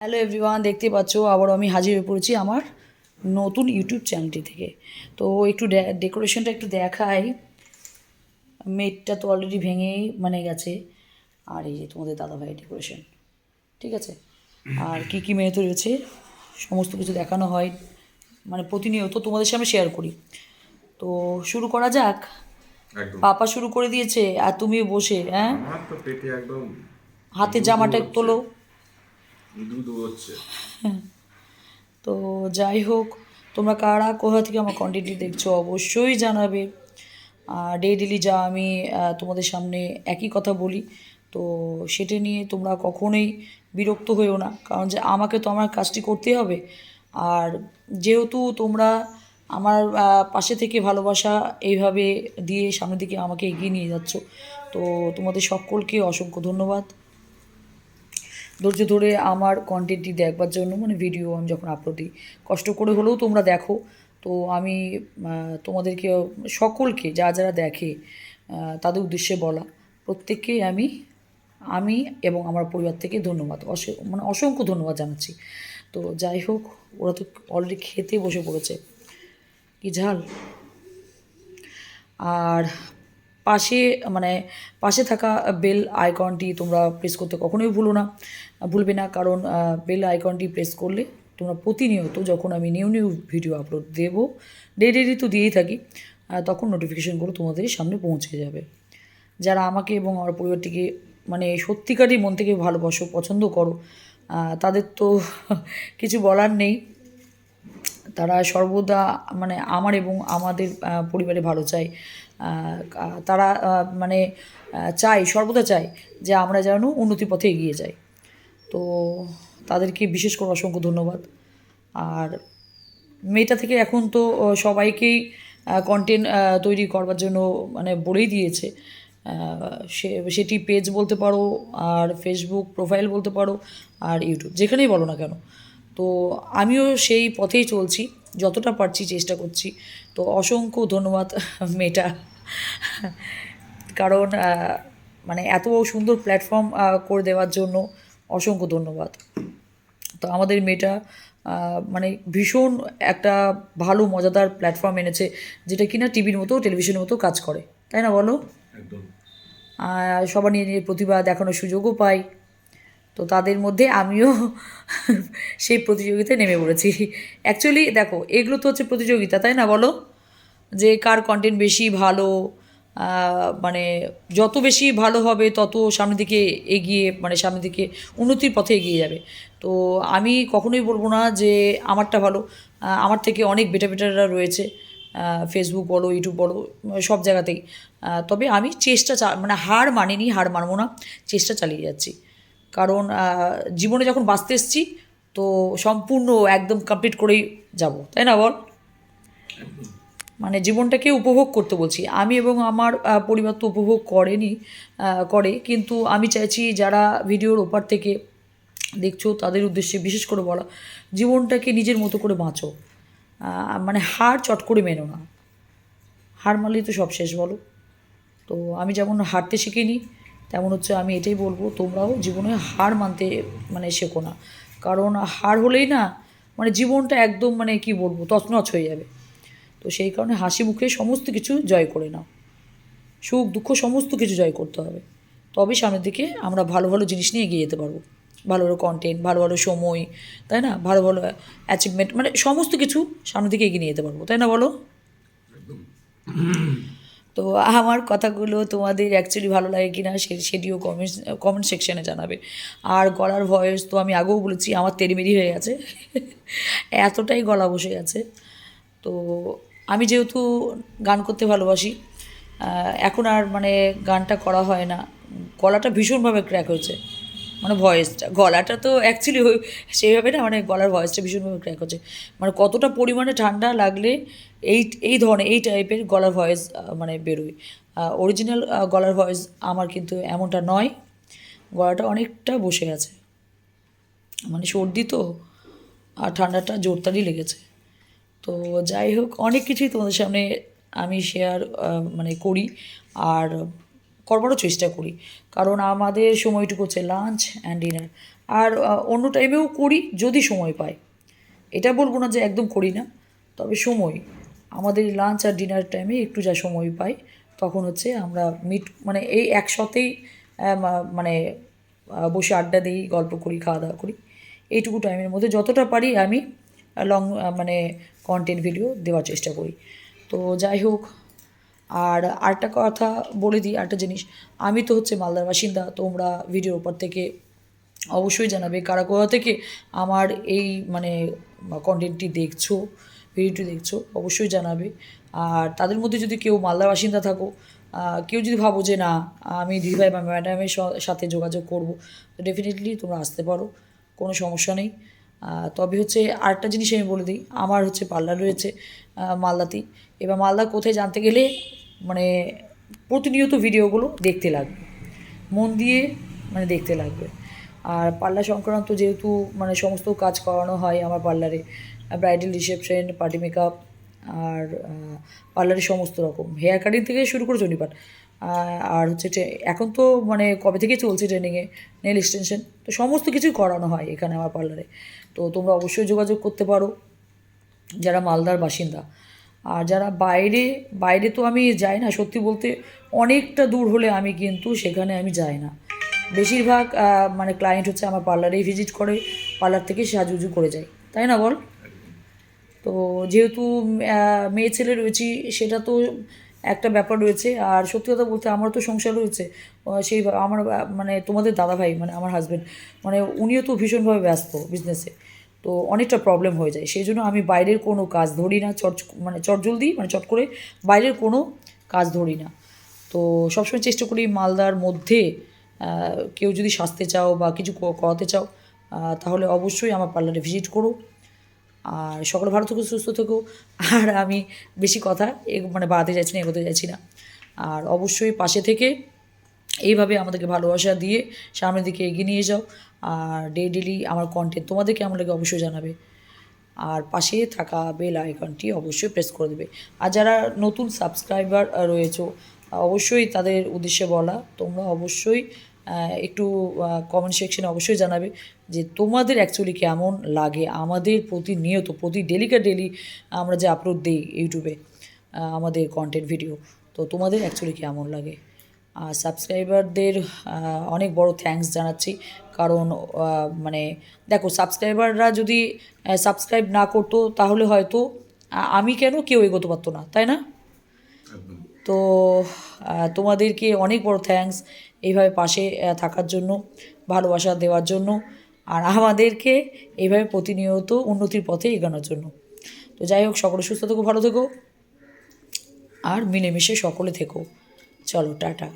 Hello everyone দেখতে পাচ্ছ আবার আমি হাজির হয়ে পড়েছি আমার নতুন ইউটিউব চ্যানেলটি থেকে। তো একটু ডেকোরেশনটা একটু দেখাই। মেটটা তো অলরেডি ভেঙেই মানে গেছে। আর এই যে তোমাদের দাদাভাই ডেকোরেশন ঠিক আছে? আর কি কি মেয়ে তো রয়েছে? সমস্ত কিছু দেখানো হয়। মানে প্রতিনিয়ত তোমাদের সামনে শেয়ার করি। তো শুরু করা যাক। পাপা শুরু করে দিয়েছে আর তুমি বসে হ্যাঁ? আমার তো পেটে একদম হাতে জামাটা তোলো। তো যাই হোক, তোমরা কারা কোথা থেকে আমার কন্টেন্টটি দেখছ অবশ্যই জানাবে। আর ডে ডেলি যা আমি তোমাদের সামনে একই কথা বলি, তো সেটা নিয়ে তোমরা কখনোই বিরক্ত হয়েও না। কারণ যে আমাকে তো আমার কাজটি করতে হবে। আর যেহেতু তোমরা আমার পাশে থেকে ভালোবাসা এইভাবে দিয়ে সামনের দিকে আমাকে এগিয়ে নিয়ে যাচ্ছ, তো তোমাদের সকলকে অসংখ্য ধন্যবাদ। ধৈর্য ধরে আমার কন্টেন্টটি দেখবার জন্য মানে ভিডিও আমি যখন আপলোড দিই, কষ্ট করে হলেও তোমরা দেখো। তো আমি তোমাদেরকে, সকলকে, যা যারা দেখে তাদের উদ্দেশ্যে বলা প্রত্যেককেই আমি আমি এবং আমার পরিবার থেকে ধন্যবাদ। মানে অসংখ্য ধন্যবাদ জানাচ্ছি। তো যাই হোক, ওরা তো অলরেডি খেতে বসে পড়েছে। কি ঝাল? আর পাশে মানে পাশে থাকা বেল আইকনটি তোমরা প্রেস করতে কখনোই ভুলো না। ভুলবে না, কারণ বেল আইকনটি প্রেস করলে তোমরা প্রতিনিয়ত যখন আমি নিউ নিউ ভিডিও আপলোড দেবো ডেলি তো দিয়েই থাকি তখন নোটিফিকেশনগুলো তোমাদের সামনে পৌঁছে যাবে। যারা আমাকে এবং আমার পরিবারটিকে মানে সত্যিকারই মন থেকে ভালোবাসো, পছন্দ করো তাদের তো কিছু বলার নেই। তারা সর্বদা মানে আমার এবং আমাদের পরিবারে ভালো চায়। তারা মানে চায়, সর্বদা চায় যে আমরা যেন উন্নতির পথে এগিয়ে যাই। তো তাদেরকে বিশেষ করে অসংখ্য ধন্যবাদ। আর মেয়েটা থেকে এখন তো সবাইকেই কন্টেন্ট তৈরি করবার জন্য মানে বলেই দিয়েছে। সে, সেটি পেজ বলতে পারো, আর ফেসবুক প্রোফাইল বলতে পারো, আর ইউটিউব যেখানেই বলো না কেন। তো আমিও সেই পথেই চলছি। যতটা পারছি চেষ্টা করছি। তো অসংখ্য ধন্যবাদ মেয়েটা। কারণ মানে এত সুন্দর প্ল্যাটফর্ম করে দেওয়ার জন্য অসংখ্য ধন্যবাদ। তো আমাদের মেয়েটা মানে ভীষণ একটা ভালো মজাদার প্ল্যাটফর্ম এনেছে যেটা কিনা টিভির মতো টেলিভিশনের মতো কাজ করে। তাই না বলো? সবার নিয়ে নিয়ে প্রতিভা দেখানোর সুযোগও পাই। তো তাদের মধ্যে আমিও সেই প্রতিযোগিতায় নেমে পড়েছি। অ্যাকচুয়ালি দেখো, এগুলো তো হচ্ছে প্রতিযোগিতা, তাই না বলো? যে কার কন্টেন্ট বেশি ভালো মানে যত বেশি ভালো হবে, তত সামনের দিকে এগিয়ে মানে সামনের দিকে উন্নতির পথে এগিয়ে যাবে। তো আমি কখনোই বলব না যে আমারটা ভালো আমার থেকে অনেক বেটার বেটাররা রয়েছে ফেসবুক বলো ইউটিউব বলো, সব জায়গাতেই। তবে আমি চেষ্টা চা মানে হার মানিনি, হার মানবো না, চেষ্টা চালিয়ে যাচ্ছি। কারণ জীবনে যখন বাঁচতে এসেছি, তো সম্পূর্ণ একদম কমপ্লিট করেই যাব। তাই না, বল? মানে জীবনটাকে উপভোগ করতে বলছি। আমি এবং আমার পরিবার তো উপভোগ করেনি করে, কিন্তু আমি চাইছি যারা ভিডিওর ওপার থেকে দেখছ, তাদের উদ্দেশ্যে বিশেষ করে বলা, জীবনটাকে নিজের মতো করে বাঁচো। মানে হার চট করে মেনো না। হার মানলেই তো সব শেষ, বলো। তো আমি যেমন হারতে শিখিনি তেমন হচ্ছে আমি এটাই বলব, তোমরাও জীবনে হার মানতে মানে শেখো না। কারণ হার হলেই না মানে জীবনটা একদম মানে কি বলব, তছনছ হয়ে যাবে। তো সেই কারণে হাসি মুখে সমস্ত কিছু জয় করে নাও। সুখ, দুঃখ সমস্ত কিছু জয় করতে হবে। তবে সামনের দিকে আমরা ভালো ভালো জিনিস নিয়ে এগিয়ে যেতে পারব। ভালো ভালো কন্টেন্ট ভালো ভালো সময়, তাই না? ভালো ভালো অ্যাচিভমেন্ট মানে সমস্ত কিছু সামনের দিকে এগিয়ে নিয়ে যেতে পারব, তাই না বলো? তো আমার কথাগুলো তোমাদের অ্যাকচুয়ালি ভালো লাগে কি না সে, সেটিও কমেন্ট কমেন্ট সেকশানে জানাবে। আর গলার ভয়েস তো আমি আগেও বলেছি, আমার তেরিমেরি হয়ে গেছে। এতটাই গলা বসে গেছে। তো আমি যেহেতু গান করতে ভালোবাসি এখন আর মানে গানটা করা হয় না। গলাটা ভীষণভাবে ক্র্যাক হয়েছে। মানে ভয়েসটা গলাটা তো অ্যাকচুয়ালি সেইভাবে না মানে গলার ভয়েসটা ভীষণভাবে ক্র্যাক হচ্ছে মানে কতটা পরিমাণে ঠান্ডা লাগলে এই এই ধরনের, এই টাইপের গলার ভয়েস মানে বেরোয়। অরিজিনাল গলার ভয়েস আমার কিন্তু এমনটা নয়। গলাটা অনেকটা বসে আছে। মানে সর্দি তো, আর ঠান্ডাটা জোরতারই লেগেছে। তো যাই হোক, অনেক কিছুই তোমাদের সামনে আমি শেয়ার মানে করি। আর করবারও চেষ্টা করি। কারণ আমাদের সময়টুকু হচ্ছে লাঞ্চ অ্যান্ড ডিনার আর অন্য টাইমেও করি যদি সময় পাই। এটা বলব না যে একদম করি না। তবে সময়। আমাদের লাঞ্চ আর ডিনার টাইমে একটু যা সময় পাই, তখন হচ্ছে আমরা মিট মানে এই একসাথেই মানে বসে আড্ডা দিই, গল্প করি, খাওয়া দাওয়া করি। এইটুকু টাইমের মধ্যে যতটা পারি আমি লং মানে কন্টেন্ট ভিডিও দেওয়ার চেষ্টা করি। তো যাই হোক আর আরেকটা কথা বলে দিই, আরেকটা জিনিস। আমি তো হচ্ছে মালদার বাসিন্দা, তোমরা ভিডিওর উপর থেকে অবশ্যই জানাবে কারা কোথা থেকে আমার এই মানে কন্টেন্টটি দেখছ ভিডিওটি দেখছ, অবশ্যই জানাবে। আর তাদের মধ্যে যদি কেউ মালদার বাসিন্দা থাকো কেউ যদি ভাবো যে না, আমি দিদিভাই বা ম্যাডামের সাথে যোগাযোগ করব, তো ডেফিনেটলি তোমরা আসতে পারো, কোনো সমস্যা নেই। তবে হচ্ছে আরেকটা জিনিস আমি বলে দিই, আমার হচ্ছে পার্লার রয়েছে মালদাতেই। এবার মালদা কোথায় জানতে গেলে মানে প্রতিনিয়ত ভিডিওগুলো দেখতে লাগবে। মন দিয়ে মানে দেখতে লাগবে। আর পার্লার সংক্রান্ত যেহেতু মানে সমস্ত কাজ করানো হয় আমার পার্লারে, ব্রাইডাল রিসেপশন, পার্টি মেকআপ, আর পার্লারের সমস্ত রকম। হেয়ার কাটিং থেকে শুরু করে জনিপাট আর হচ্ছে এখন তো মানে কবে থেকে চলছে ট্রেনিংয়ে নেল এক্সটেনশন তো সমস্ত কিছুই করানো হয় এখানে আমার পার্লারে। তো তোমরা অবশ্যই যোগাযোগ করতে পারো। যারা মালদার বাসিন্দা আর যারা বাইরে বাইরে তো আমি যাই না, সত্যি বলতে অনেকটা দূর হলে আমি কিন্তু সেখানে আমি যাই না। বেশিরভাগ মানে ক্লায়েন্ট হচ্ছে আমার পার্লারেই ভিজিট করে পার্লার থেকে সাজুজু করে যায়। তাই না বল? তো যেহেতু মেয়ে ছেলে রয়েছি, সেটা তো একটা ব্যাপার রয়েছে। আর সত্যি কথা বলতে আমার তো সংসার রয়েছে। সেই আমার মানে তোমাদের দাদা ভাই মানে আমার হাজব্যান্ড মানে উনিও তো ভীষণভাবে ব্যস্ত বিজনেসে তো অনেকটা প্রবলেম হয়ে যায়। সেই জন্য আমি বাইরের কোনো কাজ ধরি না, চট মানে চট জলদি মানে চট করে বাইরের কোনো কাজ ধরি না। তো সবসময় চেষ্টা করি মালদার মধ্যে কেউ যদি সাজতে চাও বা কিছু করাতে চাও তাহলে অবশ্যই আমার পার্লারে ভিজিট করো। আর সকলে ভালো থেকো, সুস্থ থেকো। আর আমি বেশি কথা মানে বাড়াতে চাইছি না, এগোতে চাইছি না। আর অবশ্যই পাশে থেকে এইভাবে আমাদেরকে ভালোবাসা দিয়ে সামনের দিকে এগিয়ে নিয়ে যাও। আর ডে ডেলি আমার কন্টেন্ট তোমাদের কেমন লাগে অবশ্যই জানাবে। আর পাশে থাকা বেল আইকনটি অবশ্যই প্রেস করে দেবে। আর যারা নতুন সাবস্ক্রাইবার রয়েছে, অবশ্যই তাদের উদ্দেশ্যে বলা, তোমরা অবশ্যই একটু কমেন্ট সেকশনে অবশ্যই জানাবে যে তোমাদের অ্যাকচুয়ালি কেমন লাগে আমাদের প্রতিনিয়ত, প্রতি ডেলিকা ডেলি আমরা যে আপলোড দিই ইউটিউবে আমাদের কন্টেন্ট ভিডিও তো তোমাদের অ্যাকচুয়ালি কেমন লাগে? সাবস্ক্রাইবারদের অনেক বড় থ্যাঙ্কস জানাচ্ছি। কারণ মানে দেখো সাবস্ক্রাইবাররা যদি সাবস্ক্রাইব না করতো তাহলে হয়তো আমি কেন কেউ এগোতে পারতো না তাই না? তো তোমাদেরকে অনেক বড় থ্যাঙ্কস এইভাবে পাশে থাকার জন্য ভালোবাসা দেওয়ার জন্য আর আমাদেরকে এইভাবে প্রতিনিয়ত উন্নতির পথে এগানোর জন্য। তো যাই হোক সকলে সুস্থ থেকো ভালো থেকো আর মিলেমিশে সকলে থেকো। চলো টাটা।